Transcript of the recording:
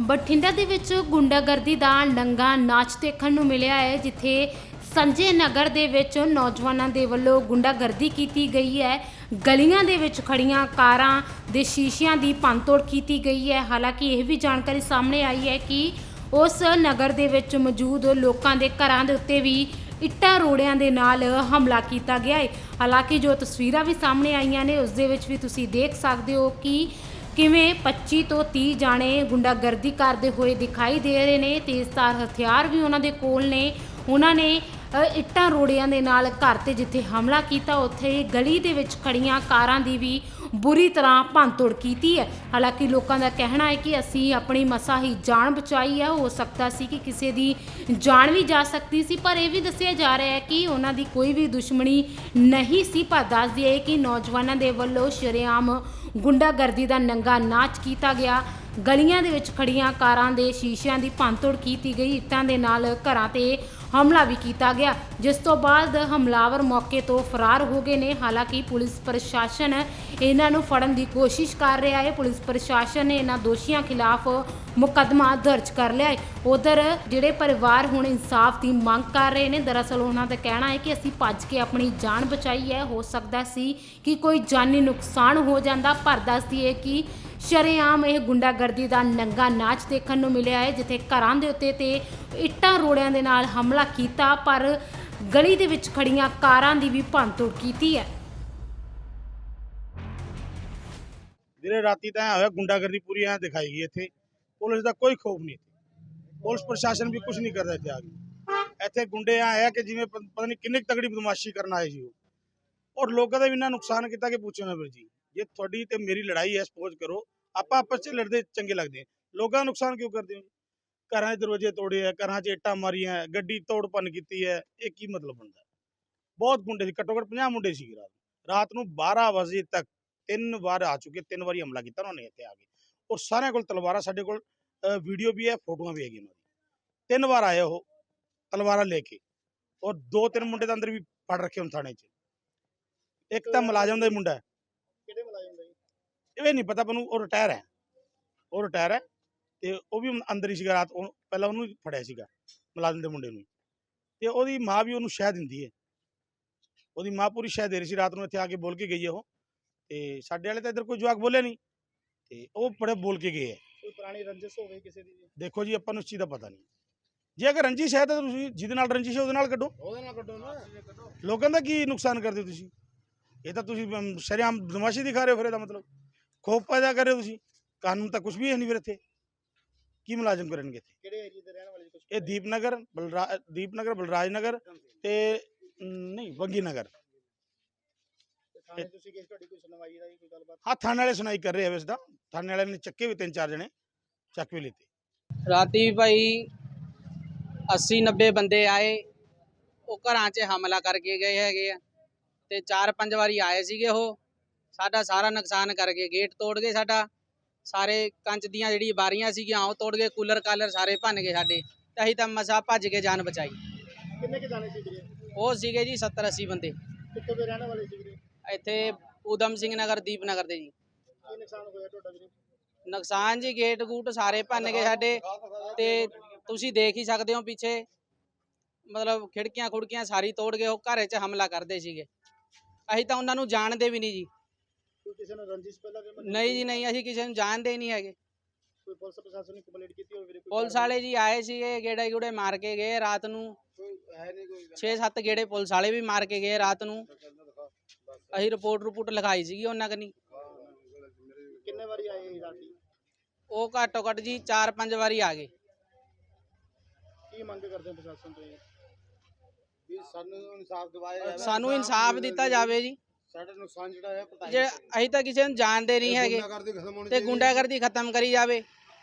ਬਠਿੰਡਾ ਦੇ ਵਿੱਚ ਗੁੰਡਾਗਰਦੀ ਦਾ ਨੰਗਾ ਨਾਚ ਦੇਖਣ ਨੂੰ ਮਿਲਿਆ ਹੈ, ਜਿੱਥੇ ਸੰਜੇ ਨਗਰ ਦੇ ਵਿੱਚ ਨੌਜਵਾਨਾਂ ਦੇ ਵੱਲੋਂ ਗੁੰਡਾਗਰਦੀ ਕੀਤੀ ਗਈ ਹੈ। ਗਲੀਆਂ ਦੇ ਵਿੱਚ ਖੜੀਆਂ ਕਾਰਾਂ ਦੇ ਸ਼ੀਸ਼ਿਆਂ ਦੀ ਭੰਨਤੋੜ ਕੀਤੀ ਗਈ ਹੈ। ਹਾਲਾਂਕਿ ਇਹ ਵੀ ਜਾਣਕਾਰੀ ਸਾਹਮਣੇ ਆਈ ਹੈ ਕਿ ਉਸ ਨਗਰ ਦੇ ਵਿੱਚ ਮੌਜੂਦ ਲੋਕਾਂ ਦੇ ਘਰਾਂ ਦੇ ਉੱਤੇ ਵੀ ਇੱਟਾਂ ਰੋੜਿਆਂ ਦੇ ਨਾਲ ਹਮਲਾ ਕੀਤਾ ਗਿਆ ਹੈ। ਹਾਲਾਂਕਿ ਜੋ ਤਸਵੀਰਾਂ ਵੀ ਸਾਹਮਣੇ ਆਈਆਂ ਨੇ, ਉਸ ਦੇ ਵਿੱਚ ਵੀ ਤੁਸੀਂ ਦੇਖ ਸਕਦੇ ਹੋ ਕਿ ਕਿਵੇਂ 25 ਤੋਂ 30 ਜਾਣੇ ਗੁੰਡਾਗਰਦੀ ਕਰਦੇ ਹੋਏ ਦਿਖਾਈ ਦੇ ਰਹੇ ਨੇ, ਤੇਜ਼ਧਾਰ ਹਥਿਆਰ ਵੀ ਉਹਨਾਂ ਦੇ ਕੋਲ ਨੇ। ਉਹਨਾਂ ਨੇ ਇੱਟਾਂ ਰੋੜਿਆਂ ਦੇ ਨਾਲ ਘਰ ਤੇ ਜਿੱਥੇ ਹਮਲਾ ਕੀਤਾ, ਉੱਥੇ ਗਲੀ ਦੇ ਵਿੱਚ ਖੜੀਆਂ ਕਾਰਾਂ ਦੀ ਵੀ ਬੁਰੀ ਤਰ੍ਹਾਂ ਭੰਨਤੋੜ ਕੀਤੀ ਹੈ। ਹਾਲਾਂਕਿ ਲੋਕਾਂ ਦਾ ਕਹਿਣਾ ਹੈ ਕਿ ਅਸੀਂ ਆਪਣੀ ਮਸਾ ਹੀ ਜਾਨ ਬਚਾਈ ਹੈ ਹੋ ਸਕਦਾ ਸੀ ਕਿ ਕਿਸੇ ਦੀ ਜਾਨ ਵੀ ਜਾ ਸਕਦੀ ਸੀ, ਪਰ ਇਹ ਵੀ ਦੱਸਿਆ ਜਾ ਰਿਹਾ ਹੈ ਕਿ ਉਹਨਾਂ ਦੀ ਕੋਈ ਵੀ ਦੁਸ਼ਮਣੀ ਨਹੀਂ ਸੀ, ਪਰ ਦੱਸ ਦਈਏ ਕਿ ਨੌਜਵਾਨਾਂ ਦੇ ਵੱਲੋਂ ਸ਼ਰੇਆਮ ਗੁੰਡਾਗਰਦੀ ਦਾ ਨੰਗਾ ਨਾਚ ਕੀਤਾ ਗਿਆ। ਗਲੀਆਂ ਦੇ ਵਿੱਚ ਖੜੀਆਂ ਕਾਰਾਂ ਦੇ ਸ਼ੀਸ਼ਿਆਂ ਦੀ ਭੰਨਤੋੜ ਕੀਤੀ ਗਈ। ਇੱਟਾਂ ਦੇ ਨਾਲ ਘਰਾਂ ਤੇ ਹਮਲਾ ਵੀ ਕੀਤਾ ਗਿਆ। ਜਿਸ ਤੋਂ ਬਾਅਦ ਹਮਲਾਵਰ ਮੌਕੇ ਤੋਂ ਫਰਾਰ ਹੋ ਗਏ ਨੇ। ਹਾਲਾਂਕਿ ਪੁਲਿਸ ਪ੍ਰਸ਼ਾਸਨ ਇਹਨਾਂ ਨੂੰ ਫੜਨ ਦੀ ਕੋਸ਼ਿਸ਼ ਕਰ ਰਿਹਾ ਹੈ। ਪੁਲਿਸ ਪ੍ਰਸ਼ਾਸਨ ਨੇ ਇਹਨਾਂ ਦੋਸ਼ੀਆਂ ਖਿਲਾਫ ਮੁਕੱਦਮਾ ਦਰਜ ਕਰ ਲਿਆ ਹੈ। ਉਧਰ ਜਿਹੜੇ ਪਰਿਵਾਰ ਹੁਣ ਇਨਸਾਫ ਦੀ ਮੰਗ ਕਰ ਰਹੇ ਨੇ, ਦਰਅਸਲ ਉਹਨਾਂ ਦਾ ਕਹਿਣਾ ਹੈ ਕਿ ਅਸੀਂ ਭੱਜ ਕੇ ਆਪਣੀ ਜਾਨ ਬਚਾਈ ਹੈ। ਹੋ ਸਕਦਾ ਸੀ ਕਿ ਕੋਈ ਜਾਨੀ ਨੁਕਸਾਨ ਹੋ ਜਾਂਦਾ। ਪਰ ਦੱਸ ਦਈਏ ਕਿ ਸ਼ਰੇਆਮ ਇਹ ਗੁੰਡਾਗਰਦੀ ਦਾ ਨੰਗਾ ਨਾਚ ਦੇਖਣ ਨੂੰ ਮਿਲਿਆ ਹੈ, ਜਿੱਥੇ ਘਰਾਂ ਦੇ ਉੱਤੇ ਤੇ ਇੱਟਾਂ ਰੋੜਿਆਂ ਦੇ ਨਾਲ ਹਮਲਾ ਕੀਤਾ, ਪਰ ਗਲੀ ਦੇ ਵਿੱਚ ਖੜੀਆਂ ਕਾਰਾਂ ਦੀ ਵੀ ਭੰਨਤੋੜ ਕੀਤੀ ਹੈ। ਵੀਰੇ, ਰਾਤੀ ਤਾਂ ਐਂ ਹੋਇਆ, ਗੁੰਡਾਗਰਦੀ ਪੂਰੀ ਐ ਦਿਖਾਈ ਗਈ ਇੱਥੇ। ਪੁਲਿਸ ਦਾ ਕੋਈ ਖੋਫ ਨਹੀਂ ਪੁਲਿਸ ਪ੍ਰਸ਼ਾਸਨ ਵੀ ਕੁਝ ਨਹੀਂ ਕਰਦਾ ਰਿਹਾ ਇੱਥੇ ਆ ਕੇ। ਇੱਥੇ ਗੁੰਡੇ ਆ ਹੈ ਕਿ ਜਿਵੇਂ ਪ- ਪਤਾ ਨਹੀਂ ਕਿੰਨੀ ਕੁ ਤਗੜੀ ਬਦਮਾਸ਼ੀ ਕਰਨ ਆਏ ਜੀ ਉਹ। ਔਰ ਲੋਕਾਂ ਦਾ ਵੀ ਇੰਨਾ ਨੁਕਸਾਨ ਕੀਤਾ ਕਿ ਪੁੱਛੋ ਨਾ ਵੀਰ ਜੀ। ਜੇ ਤੁਹਾਡੀ ਤੇ ਮੇਰੀ ਲੜਾਈ ਹੈ ਸਪੋਜ਼ ਕਰੋ ਆਪਾਂ ਆਪਸ 'ਚ ਲੜਦੇ ਚੰਗੇ ਲੱਗਦੇ। ਲੋਕਾਂ ਦਾ ਨੁਕਸਾਨ ਕਿਉਂ ਕਰਦੇ ਹੋ? ਘਰਾਂ ਦੇ ਦਰਵਾਜ਼ੇ ਤੋੜੇ ਆ ਘਰਾਂ 'ਚ ਇੱਟਾਂ ਮਾਰੀਆਂ ਗੱਡੀ ਤੋੜ ਭੰਨ ਕੀਤੀ ਹੈ ਇਹ ਕੀ ਮਤਲਬ ਬਣਦਾ? ਬਹੁਤ ਗੁੰਡੇ ਸੀ ਘੱਟੋ ਘੱਟ 50 ਮੁੰਡੇ ਸੀ ਰਾਤ ਰਾਤ ਨੂੰ 12 ਵਜੇ ਤੱਕ ਤਿੰਨ ਵਾਰ ਆ ਚੁੱਕੇ ਤਿੰਨ ਵਾਰੀ ਹਮਲਾ ਕੀਤਾ ਉਹਨਾਂ ਨੇ ਇੱਥੇ ਆ ਕੇ ਔਰ ਸਾਰਿਆਂ ਕੋਲ ਤਲਵਾਰਾਂ ਸਾਡੇ ਕੋਲ ਵੀਡੀਓ ਵੀ ਹੈ ਫੋਟੋਆਂ ਵੀ ਹੈਗੀਆਂ ਉਹਨਾਂ ਦੀ ਤਿੰਨ ਵਾਰ ਆਏ ਉਹ ਤਲਵਾਰਾਂ ਲੈ ਕੇ ਔਰ ਦੋ ਤਿੰਨ ਮੁੰਡੇ ਤਾਂ ਅੰਦਰ ਵੀ ਫੜ ਰੱਖੇ ਹੁਣ ਥਾਣੇ 'ਚ ਇੱਕ ਤਾਂ ਮੁਲਾਜ਼ਮ ਦਾ ਹੀ ਮੁੰਡਾ ਹੈ ਕਿਹੜੇ ਮੁਲਾਜ਼ਮ ਦਾ ਜੀ ਇਹ ਨਹੀਂ ਪਤਾ ਮੈਨੂੰ ਉਹ ਰਿਟਾਇਰ ਹੈ। ਉਹ ਰਿਟਾਇਰ ਹੈ ਤੇ ਉਹ ਵੀ ਅੰਦਰ ਹੀ ਸੀਗਾ ਰਾਤ ਪਹਿਲਾਂ ਉਹਨੂੰ ਫੜਿਆ ਸੀਗਾ ਮੁਲਾਜ਼ਮ ਦੇ ਮੁੰਡੇ ਨੂੰ। ਤੇ ਉਹਦੀ ਮਾਂ ਵੀ ਉਹਨੂੰ ਸ਼ਹਿ ਦਿੰਦੀ ਹੈ। ਉਹਦੀ ਮਾਂ ਪੂਰੀ ਸ਼ਹਿ ਦੇ ਰਹੀ ਸੀ ਰਾਤ ਨੂੰ ਇੱਥੇ ਆ ਕੇ ਬੋਲ ਕੇ ਗਈ ਹੈ ਉਹ। ਤੇ ਸਾਡੇ ਵਾਲੇ ਤਾਂ ਇੱਧਰ ਕੋਈ ਜਵਾਕ ਬੋਲਿਆ ਨਹੀਂ। ਤੇ ਉਹ ਬੜੇ ਬੋਲ ਕੇ ਗਏ ਹੈ। ਕੋਈ ਪੁਰਾਣੀ ਰੰਜਿਸ਼ ਹੋਵੇ ਕਿਸੇ ਦੀ ਦੇਖੋ ਜੀ ਆਪਾਂ ਨੂੰ ਇਸ ਚੀਜ਼ ਦਾ ਪਤਾ ਨਹੀਂ। ਜੇ ਅਗਰ ਰੰਜਿਸ਼ ਹੈ ਤਾਂ ਤੁਸੀਂ ਜਿਹਦੇ ਨਾਲ ਰੰਜਿਸ਼ ਹੈ ਉਹਦੇ ਨਾਲ ਕੱਢੋ। ਉਹਦੇ ਨਾਲ ਕੱਢੋ ਨਾ। ਲੋਕਾਂ ਦਾ ਕੀ ਨੁਕਸਾਨ ਕਰਦੇ ਹੋ ਤੁਸੀਂ? ਇਹ ਤਾਂ ਤੁਸੀਂ ਸ਼ਰੇਆਮ ਬਦਮਾਸ਼ੀ ਦਿਖਾ ਰਹੇ ਹੋ ਫਿਰ ਇਹਦਾ ਮਤਲਬ। ਖੋਫ ਪੈਦਾ ਕਰ ਰਹੇ ਹੋ ਤੁਸੀਂ ਕਾਨੂੰਨ ਤਾਂ ਕੁਝ ਵੀ ਹੈ ਨਹੀਂ ਫਿਰ ਇੱਥੇ ਕੀ ਮੁਲਾਜ਼ਮ ਕਰਨਗੇ ਇੱਥੇ ਕਿਹੜੇ ਏਰੀਆ ਦੇ ਰਹਿਣ ਵਾਲੇ ਜੀ ਕੁਝ ਇਹ ਦੀਪਨਗਰ ਬਲਰਾ ਦੀਪਨਗਰ ਬਲਰਾਜ ਨਗਰ ਤੇ ਅਮ, ਨਹੀਂ ਵੰਗੀ ਨਗਰ ਥਾਣੇ ਤੁਸੀਂ ਕਿਸ ਤੁਹਾਡੀ ਕੋਈ ਸੁਣਵਾਈ ਦਾ ਜੀ ਕੋਈ ਗੱਲਬਾਤ ਹਾਂ ਥਾਣੇ ਵਾਲੇ ਸੁਣਾਈ ਕਰ ਰਹੇ ਆ ਵੈਸੇ ਤਾਂ ਥਾਣੇ ਵਾਲਿਆਂ ਨੇ ਚੱਕੇ ਵੀ ਤਿੰਨ ਚਾਰ ਜਣੇ ਚੱਕ ਵੀ ਲਿੱਤੇ ਰਾਤੀ ਭਾਈ 80 90 ਬੰਦੇ ਆਏ ਉਹ ਘਰਾਂ 'ਚ ਹਮਲਾ ਕਰਕੇ ਗਏ ਹੈਗੇ ਆ ਤੇ ਚਾਰ ਪੰਜ ਵਾਰੀ ਆਏ ਸੀਗੇ ਉਹ ਸਾਡਾ ਸਾਰਾ ਨੁਕਸਾਨ ਕਰਕੇ ਗੇਟ ਤੋੜ ਗਏ ਸਾਡਾ। ਸਾਰੇ ਕੰਚ ਦੀਆਂ ਜਿਹੜੀ ਬਾਰੀਆਂ ਸੀਗੀਆਂ ਉਹ ਤੋੜ ਗਏ ਕੂਲਰ ਕਾਲਰ ਸਾਰੇ ਭੰਨ ਗਏ ਸਾਡੇ। ਤੇ ਅਸੀਂ ਤਾਂ ਮਸਾ ਭੱਜ ਕੇ ਜਾਨ ਬਚਾਈ। ਕਿੰਨੇ ਕੇ ਜਾਣੇ ਸੀ ਵੀਰੇ ਉਹ ਸੀਗੇ ਜੀ 70 80 ਬੰਦੇ। ਕਿੱਥੋਂ ਦੇ ਰਹਿਣ ਵਾਲੇ ਸੀ ਵੀਰੇ ਇੱਥੇ ਊਧਮ ਸਿੰਘ ਨਗਰ ਦੀਪਨਗਰ ਦੇ ਜੀ। ਕੀ ਨੁਕਸਾਨ ਹੋਇਆ ਤੁਹਾਡਾ ਵੀਰੇ? ਨੁਕਸਾਨ ਜੀ ਗੇਟ ਗੂਟ ਸਾਰੇ ਭੰਨ ਗਏ ਸਾਡੇ। ਤੇ ਤੁਸੀਂ ਦੇਖ ਹੀ ਸਕਦੇ ਹੋ ਪਿੱਛੇ ਮਤਲਬ ਖਿੜਕੀਆਂ ਖੁੜਕੀਆਂ ਸਾਰੀ ਤੋੜ ਗਏ ਉਹ ਘਰੇ 'ਚ ਹਮਲਾ ਕਰਦੇ ਸੀਗੇ। ਅਸੀਂ ਤਾਂ ਉਹਨਾਂ ਨੂੰ ਜਾਣਦੇ ਵੀ ਨਹੀਂ ਜੀ। ਕਿਸੇ ਨੇ ਰੰਜਿਸ਼ ਪਹਿਲਾਂ ਵੀ ਮੰਨੀ ਨਹੀਂ ਜੀ ਨਹੀਂ ਅਸੀਂ ਕਿਸੇ ਨੂੰ ਜਾਣਦੇ ਹੀ ਨਹੀਂ ਹੈਗੇ। ਕੋਈ ਪੁਲਿਸ ਪ੍ਰਸ਼ਾਸਨ ਨੂੰ ਕੰਪਲੇਂਟ ਕੀਤੀ ਹੋਵੇ ਵੀਰੇ? ਕੋਈ ਪੁਲਿਸ ਵਾਲੇ ਜੀ ਆਏ ਸੀਗੇ ਗੇੜੇ ਗੂੜੇ ਮਾਰ ਕੇ ਗਏ ਰਾਤ ਨੂੰ। ਕੋਈ ਹੈ ਨਹੀਂ ਕੋਈ 6-7 ਗੇੜੇ ਪੁਲਿਸ ਵਾਲੇ ਵੀ ਮਾਰ ਕੇ ਗਏ ਰਾਤ ਨੂੰ। ਅਸੀਂ ਰਿਪੋਰਟ ਰਿਪੋਰਟ ਲਿਖਾਈ ਸੀਗੀ ਉਹਨਾਂ ਕਨੀ। ਕਿੰਨੇ ਵਾਰੀ ਆਏ ਇਹ ਰਾਤੀ? ਉਹ ਘੱਟੋ ਘੱਟ ਜੀ 4-5 ਵਾਰੀ ਆ ਗਏ। ਕੀ ਮੰਗ ਕਰਦੇ ਹੋ ਪ੍ਰਸ਼ਾਸਨ ਤੋਂ ਵੀ ਸਾਨੂੰ ਇਨਸਾਫ ਦਿਵਾਇਆ ਸਾਨੂੰ ਇਨਸਾਫ ਦਿੱਤਾ ਜਾਵੇ ਜੀ। ਸਾਡਾ ਨੁਕਸਾਨ ਜਿਹੜਾ ਹੈ ਪਤਾ ਜੇ ਅਸੀਂ ਤਾਂ ਕਿਸੇ ਨੂੰ ਜਾਣਦੇ ਨਹੀਂ ਹੈਗੇ ਤੇ ਗੁੰਡਾਗਰਦੀ ਖਤਮ ਕਰੀ ਜਾਵੇ।